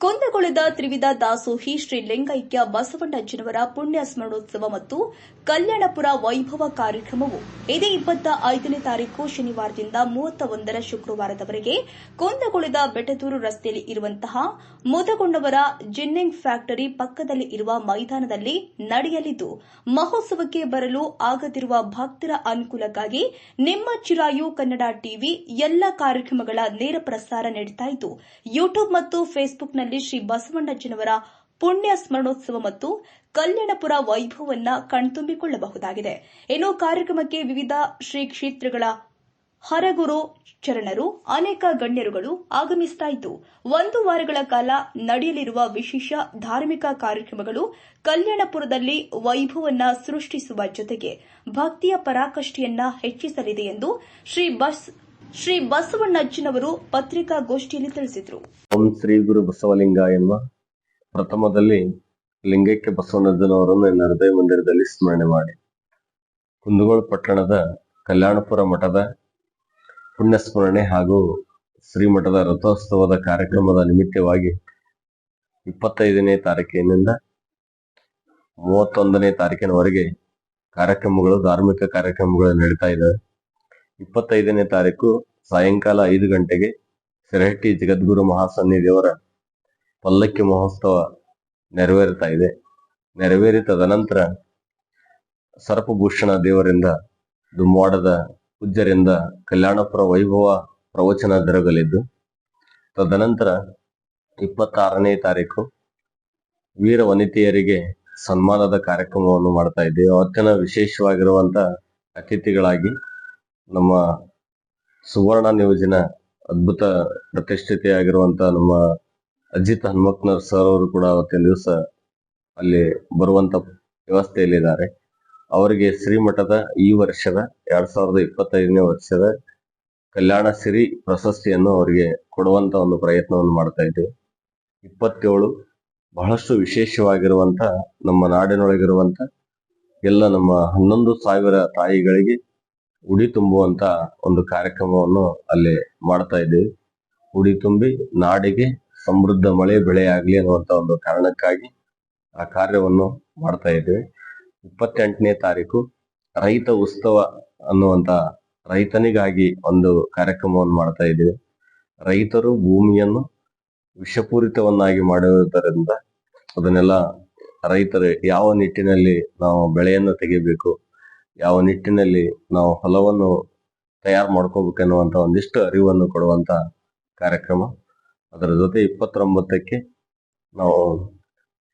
ಕುಂದಗೊಳದ ತ್ರಿವಿಧ ದಾಸೋಹಿ ಶ್ರೀ ಲಿಂಗೈಕ್ಯ ಬಸವಣ್ಣಜ್ಜನವರ ಪುಣ್ಯ ಸ್ಮರಣೋತ್ಸವ ಮತ್ತು ಕಲ್ಯಾಣಪುರ ವೈಭವ ಕಾರ್ಯಕ್ರಮವು ಇದೇ ಇಪ್ಪತ್ತ ಐದನೇ ತಾರೀಕು ಶನಿವಾರದಿಂದ ಮೂವತ್ತ ಒಂದರ ಶುಕ್ರವಾರದವರೆಗೆ ಕುಂದಗೊಳದ ಬೆಟದೂರು ರಸ್ತೆಯಲ್ಲಿ ಇರುವಂತಹ ಮುದಗೊಂಡವರ ಜಿನ್ನಿಂಗ್ ಫ್ಯಾಕ್ಟರಿ ಪಕ್ಕದಲ್ಲಿ ಇರುವ ಮೈದಾನದಲ್ಲಿ ನಡೆಯಲಿದ್ದು, ಮಹೋತ್ಸವಕ್ಕೆ ಬರಲು ಆಗದಿರುವ ಭಕ್ತರ ಅನುಕೂಲಕ್ಕಾಗಿ ನಿಮ್ಮ ಚಿರಾಯು ಕನ್ನಡ ಟಿವಿ ಎಲ್ಲ ಕಾರ್ಯಕ್ರಮಗಳ ನೇರ ಪ್ರಸಾರ ನೀಡುತ್ತಾ ಇದ್ದು, ಯೂಟ್ಯೂಬ್ ಮತ್ತು ಫೇಸ್ಬುಕ್ನಲ್ಲಿ ಶ್ರೀ ಬಸವಣ್ಣಜ್ಜನವರ ಪುಣ್ಯ ಸ್ಮರಣೋತ್ಸವ ಮತ್ತು ಕಲ್ಯಾಣಪುರ ವೈಭವವನ್ನು ಕಣ್ತುಂಬಿಕೊಳ್ಳಬಹುದಾಗಿದೆ. ಇನ್ನು ಕಾರ್ಯಕ್ರಮಕ್ಕೆ ವಿವಿಧ ಶ್ರೀ ಕ್ಷೇತ್ರಗಳ ಹರಗುರು ಚರಣರು, ಅನೇಕ ಗಣ್ಯರುಗಳು ಆಗಮಿಸಿದ್ದಾಯಿತು ಒಂದು ವಾರಗಳ ಕಾಲ ನಡೆಯಲಿರುವ ವಿಶೇಷ ಧಾರ್ಮಿಕ ಕಾರ್ಯಕ್ರಮಗಳು ಕಲ್ಯಾಣಪುರದಲ್ಲಿ ವೈಭವವನ್ನು ಸೃಷ್ಟಿಸುವ ಜೊತೆಗೆ ಭಕ್ತಿಯ ಪರಾಕಷ್ಠೆಯನ್ನ ಹೆಚ್ಚಿಸಲಿದೆ ಎಂದು ಶ್ರೀ ಬಸ್ ಶ್ರೀ ಬಸವಣ್ಣಜ್ಜನವರು ಪತ್ರಿಕಾಗೋಷ್ಠಿಯಲ್ಲಿ ತಿಳಿಸಿದರು. ಓಂ ಶ್ರೀ ಗುರು ಬಸವಲಿಂಗ ಎನ್ನುವ ಪ್ರಥಮದಲ್ಲಿ ಲಿಂಗೈಕ್ಯ ಬಸವಣ್ಣಜ್ಜನವರನ್ನು ಹೃದಯ ಮಂದಿರದಲ್ಲಿ ಸ್ಮರಣೆ ಮಾಡಿ. ಕುಂದಗೋಳ ಪಟ್ಟಣದ ಕಲ್ಯಾಣಪುರ ಮಠದ ಪುಣ್ಯ ಸ್ಮರಣೆ ಹಾಗೂ ಶ್ರೀಮಠದ ರಥೋತ್ಸವದ ಕಾರ್ಯಕ್ರಮದ ನಿಮಿತ್ತವಾಗಿ ಇಪ್ಪತ್ತೈದನೇ ತಾರೀಕಿನಿಂದ ಮೂವತ್ತೊಂದನೇ ತಾರೀಕಿನವರೆಗೆ ಕಾರ್ಯಕ್ರಮಗಳು, ಧಾರ್ಮಿಕ ಕಾರ್ಯಕ್ರಮಗಳು ನಡೀತಾ ಇದ್ದಾವೆ. ಇಪ್ಪತ್ತೈದನೇ ತಾರೀಕು ಸಾಯಂಕಾಲ ಐದು ಗಂಟೆಗೆ ಸಿರಹಟ್ಟಿ ಜಗದ್ಗುರು ಮಹಾಸನ್ನಿಧಿಯವರ ಪಲ್ಲಕ್ಕಿ ಮಹೋತ್ಸವ ನೆರವೇರುತ್ತಾ ಇದೆ. ನೆರವೇರಿ ತದನಂತರ ಸರ್ಪಭೂಷಣ ದೇವರಿಂದ, ದುಮ್ವಾಡದ ಪೂಜ್ಯರಿಂದ ಕಲ್ಯಾಣಪುರ ವೈಭವ ಪ್ರವಚನ ಜರುಗಲಿದ್ದು ತದನಂತರ ಇಪ್ಪತ್ತಾರನೇ ತಾರೀಕು ವೀರ ವನಿತೆಯರಿಗೆ ಸನ್ಮಾನದ ಕಾರ್ಯಕ್ರಮವನ್ನು ಮಾಡ್ತಾ ಇದ್ದೇವೆ. ಅತ್ಯಂತ ವಿಶೇಷವಾಗಿರುವಂತ ಅತಿಥಿಗಳಾಗಿ ನಮ್ಮ ಸುವರ್ಣ ನಿಯೋಜನ ಅದ್ಭುತ ಪ್ರತಿಷ್ಠಿತೆಯಾಗಿರುವಂತ ನಮ್ಮ ಅಜಿತ್ ಹನುಮಕ್ನರ್ ಸರ್ ಅವರು ಕೂಡ ಅವತ್ತಿನ ದಿವಸ ಅಲ್ಲಿ ಬರುವಂತ ವ್ಯವಸ್ಥೆಯಲ್ಲಿದ್ದಾರೆ. ಅವರಿಗೆ ಶ್ರೀಮಠದ ಈ ವರ್ಷದ ಎರಡ್ ಸಾವಿರದ ಇಪ್ಪತ್ತೈದನೇ ವರ್ಷದ ಕಲ್ಯಾಣ ಸಿರಿ ಪ್ರಶಸ್ತಿಯನ್ನು ಅವರಿಗೆ ಕೊಡುವಂತ ಒಂದು ಪ್ರಯತ್ನವನ್ನು ಮಾಡ್ತಾ ಇದ್ದೇವೆ. ಇಪ್ಪತ್ತೇಳು ಬಹಳಷ್ಟು ವಿಶೇಷವಾಗಿರುವಂತ ನಮ್ಮ ನಾಡಿನೊಳಗಿರುವಂತ ಎಲ್ಲ ನಮ್ಮ ಹನ್ನೊಂದು ಸಾವಿರ ತಾಯಿಗಳಿಗೆ ಉಡಿ ತುಂಬುವಂತ ಒಂದು ಕಾರ್ಯಕ್ರಮವನ್ನು ಅಲ್ಲಿ ಮಾಡ್ತಾ ಇದ್ದೀವಿ. ಉಡಿ ತುಂಬಿ ನಾಡಿಗೆ ಸಮೃದ್ಧ ಮಳೆ ಬೆಳೆ ಆಗ್ಲಿ ಅನ್ನುವಂತ ಒಂದು ಕಾರಣಕ್ಕಾಗಿ ಆ ಕಾರ್ಯವನ್ನು ಮಾಡ್ತಾ ಇದ್ದೇವೆ. ಇಪ್ಪತ್ತೆಂಟನೇ ತಾರೀಕು ರೈತ ಉತ್ಸವ ಅನ್ನುವಂತ ರೈತನಿಗಾಗಿ ಒಂದು ಕಾರ್ಯಕ್ರಮವನ್ನು ಮಾಡ್ತಾ ಇದ್ದೇವೆ. ರೈತರು ಭೂಮಿಯನ್ನು ವಿಷಪೂರಿತವನ್ನಾಗಿ ಮಾಡುವುದರಿಂದ ಅದನ್ನೆಲ್ಲ ರೈತರು ಯಾವ ನಿಟ್ಟಿನಲ್ಲಿ ನಾವು ಬೆಳೆಯನ್ನು ತೆಗಿಬೇಕು ಯಾವ ನಿಟ್ಟಿನಲ್ಲಿ ನಾವು ಹೊಲವನ್ನು ತಯಾರು ಮಾಡ್ಕೋಬೇಕನ್ನುವಂತ ಒಂದಿಷ್ಟು ಅರಿವನ್ನು ಕೊಡುವಂತ ಕಾರ್ಯಕ್ರಮ. ಅದರ ಜೊತೆ ಇಪ್ಪತ್ತೊಂಬತ್ತಕ್ಕೆ ನಾವು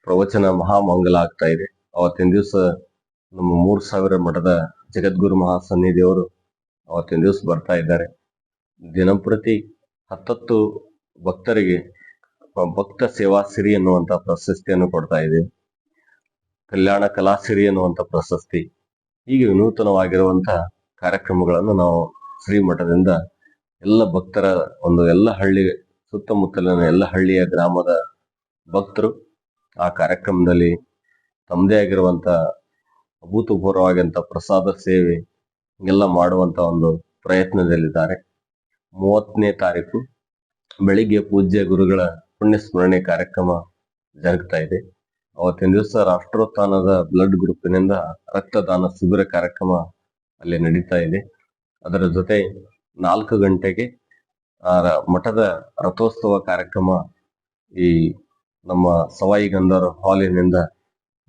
ಪ್ರವಚನ ಮಹಾಮಂಗಲ ಆಗ್ತಾ ಇದೆ. ಅವತ್ತಿನ ದಿವಸ ನಮ್ಮ ಮೂರು ಸಾವಿರ ಮಠದ ಜಗದ್ಗುರು ಮಹಾಸನ್ನಿಧಿಯವರು ಅವತ್ತಿನ ದಿವಸ ಬರ್ತಾ ಇದ್ದಾರೆ. ದಿನಂಪ್ರತಿ ಹತ್ತತ್ತು ಭಕ್ತರಿಗೆ ಭಕ್ತ ಸೇವಾ ಸಿರಿ ಎನ್ನುವಂತ ಪ್ರಶಸ್ತಿಯನ್ನು ಕೊಡ್ತಾ ಇದೆ ಕಲ್ಯಾಣ ಕಲಾ ಸಿರಿ ಎನ್ನುವಂತ ಪ್ರಶಸ್ತಿ. ಹೀಗೆ ವಿನೂತನವಾಗಿರುವಂತಹ ಕಾರ್ಯಕ್ರಮಗಳನ್ನು ನಾವು ಶ್ರೀಮಠದಿಂದ ಎಲ್ಲ ಭಕ್ತರ ಒಂದು ಎಲ್ಲ ಹಳ್ಳಿ ಸುತ್ತಮುತ್ತಲಿನ ಎಲ್ಲ ಹಳ್ಳಿಯ ಗ್ರಾಮದ ಭಕ್ತರು ಆ ಕಾರ್ಯಕ್ರಮದಲ್ಲಿ ತಮ್ಮದೇ ಆಗಿರುವಂಥ ಅಭೂತಪೂರ್ವವಾಗಿಂಥ ಪ್ರಸಾದ ಸೇವೆ ಎಲ್ಲ ಮಾಡುವಂತ ಒಂದು ಪ್ರಯತ್ನದಲ್ಲಿದ್ದಾರೆ. ಮೂವತ್ತನೇ ತಾರೀಕು, ಬೆಳಿಗ್ಗೆ ಪೂಜ್ಯ ಗುರುಗಳ ಪುಣ್ಯ ಸ್ಮರಣೆ ಕಾರ್ಯಕ್ರಮ ಜರುಗ್ತಾ ಇದೆ. ಅವತ್ತಿನ ದಿವಸ ರಾಷ್ಟ್ರೋತ್ಥಾನದ ಬ್ಲಡ್ ಗ್ರೂಪಿನಿಂದ ರಕ್ತದಾನ ಶಿಬಿರ ಕಾರ್ಯಕ್ರಮ ಅಲ್ಲಿ ನಡೀತಾ ಇದೆ. ಅದರ ಜೊತೆ ನಾಲ್ಕು ಗಂಟೆಗೆ ಮಠದ ರಥೋತ್ಸವ ಕಾರ್ಯಕ್ರಮ ಈ ನಮ್ಮ ಸವಾಯಿ ಗಂಧರ್ ಹಾಲಿನಿಂದ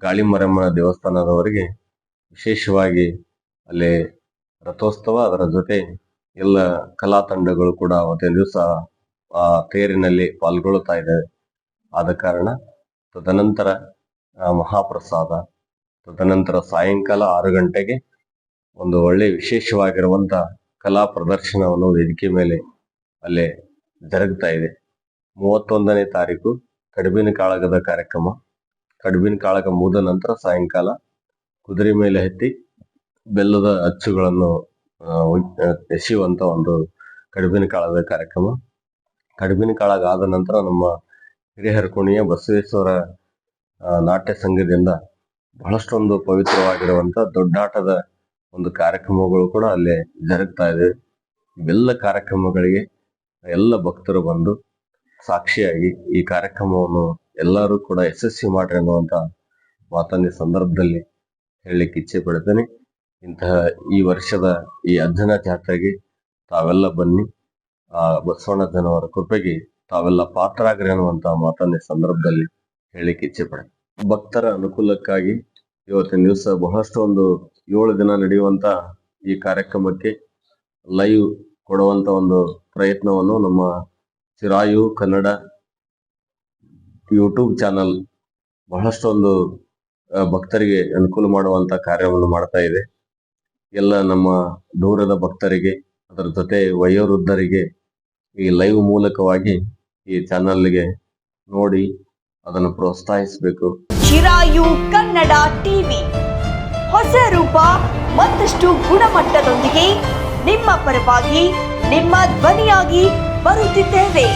ಗಾಳಿಮರಮ್ಮನ ದೇವಸ್ಥಾನದವರೆಗೆ ವಿಶೇಷವಾಗಿ ಅಲ್ಲಿ ರಥೋತ್ಸವ. ಅದರ ಜೊತೆ ಎಲ್ಲ ಕಲಾ ತಂಡಗಳು ಕೂಡ ಅವತ್ತಿನ ದಿವಸ, ಆ, ತೇರಿನಲ್ಲಿ ಪಾಲ್ಗೊಳ್ಳುತ್ತಾ ಇದ್ದಾವೆ. ಆದ ಕಾರಣ ತದನಂತರ ಮಹಾಪ್ರಸಾದ. ತದನಂತರ ಸಾಯಂಕಾಲ ಆರು ಗಂಟೆಗೆ ಒಂದು ಒಳ್ಳೆ ವಿಶೇಷವಾಗಿರುವಂತ ಕಲಾ ಪ್ರದರ್ಶನವನ್ನು ವೇದಿಕೆ ಮೇಲೆ ಅಲ್ಲೇ ಜರುಗ್ತಾ ಇದೆ. ಮೂವತ್ತೊಂದನೇ ತಾರೀಕು ಕಡುಬಿನ ಕಾಳಗದ ಕಾರ್ಯಕ್ರಮ. ಕಡುಬಿನ ಕಾಳಗ ಮುಗಿದ ನಂತರ ಸಾಯಂಕಾಲ ಕುದುರೆ ಮೇಲೆ ಹತ್ತಿ ಬೆಲ್ಲದ ಅಚ್ಚುಗಳನ್ನು ಎಸೆಯುವಂತ ಒಂದು ಕಡುಬಿನ ಕಾಳಗದ ಕಾರ್ಯಕ್ರಮ. ಕಡುಬಿನ ಕಾಳಗ ಆದ ನಂತರ ನಮ್ಮ ಹಿರಿಹರಕೋಣಿಯ ಬಸವೇಶ್ವರ ನಾಟ್ಯ ಸಂಘದಿಂದ ಬಹಳಷ್ಟೊಂದು ಪವಿತ್ರವಾಗಿರುವಂತ ದೊಡ್ಡಾಟದ ಒಂದು ಕಾರ್ಯಕ್ರಮಗಳು ಕೂಡ ಅಲ್ಲಿ ಜರುಗ್ತಾ ಇದೆ. ಇವೆಲ್ಲ ಕಾರ್ಯಕ್ರಮಗಳಿಗೆ ಎಲ್ಲ ಭಕ್ತರು ಬಂದು ಸಾಕ್ಷಿಯಾಗಿ ಈ ಕಾರ್ಯಕ್ರಮವನ್ನು ಎಲ್ಲರೂ ಕೂಡ ಯಶಸ್ವಿ ಮಾಡ್ರಿ ಅನ್ನುವಂತ ಮಾತನ್ನ ಸಂದರ್ಭದಲ್ಲಿ ಹೇಳಲಿಕ್ಕೆ ಇಚ್ಛೆ ಪಡ್ತೇನೆ ಇಂತಹ ಈ ವರ್ಷದ ಈ ಅಧ್ಯಯನ ಜಾತ್ರೆಗೆ ತಾವೆಲ್ಲ ಬನ್ನಿ. ಆ ಬಸವಣ್ಣನವರ ಕೃಪೆಗೆ ತಾವೆಲ್ಲ ಪಾತ್ರರಾಗ್ರಿ ಅನ್ನುವಂತ ಮಾತನ್ನ ಈ ಸಂದರ್ಭದಲ್ಲಿ ಹೇಳಲಿಕ್ಕೆ ಇಚ್ಛೆ ಭಕ್ತರ ಅನುಕೂಲಕ್ಕಾಗಿ ಇವತ್ತಿನ ದಿವಸ ಬಹಳಷ್ಟು ಒಂದು ಏಳು ದಿನ ನಡೆಯುವಂತ ಈ ಕಾರ್ಯಕ್ರಮಕ್ಕೆ ಲೈವ್ ಕೊಡುವಂತ ಒಂದು ಪ್ರಯತ್ನವನ್ನು ನಮ್ಮ ಚಿರಾಯು ಕನ್ನಡ ಯೂಟ್ಯೂಬ್ ಚಾನಲ್ ಬಹಳಷ್ಟು ಒಂದು ಭಕ್ತರಿಗೆ ಅನುಕೂಲ ಮಾಡುವಂತ ಕಾರ್ಯವನ್ನು ಮಾಡ್ತಾ ಇದೆ. ಎಲ್ಲ ನಮ್ಮ ದೂರದ ಭಕ್ತರಿಗೆ, ಅದರ ಜೊತೆ ವಯೋವೃದ್ಧರಿಗೆ ಈ ಲೈವ್ ಮೂಲಕವಾಗಿ ಈ ಚಾನಲ್ಗೆ ನೋಡಿ ಅದನ್ನು ಪ್ರೋತ್ಸಾಹಿಸಬೇಕು. ಚಿರಾಯು ಕನ್ನಡ ಟಿವಿ. ಹೊಸ ರೂಪ ಮತ್ತಷ್ಟು ಗುಣಮಟ್ಟದೊಂದಿಗೆ ನಿಮ್ಮ ಪರವಾಗಿ ನಿಮ್ಮ ಧ್ವನಿಯಾಗಿ ಬರುತ್ತಿದ್ದೇವೆ.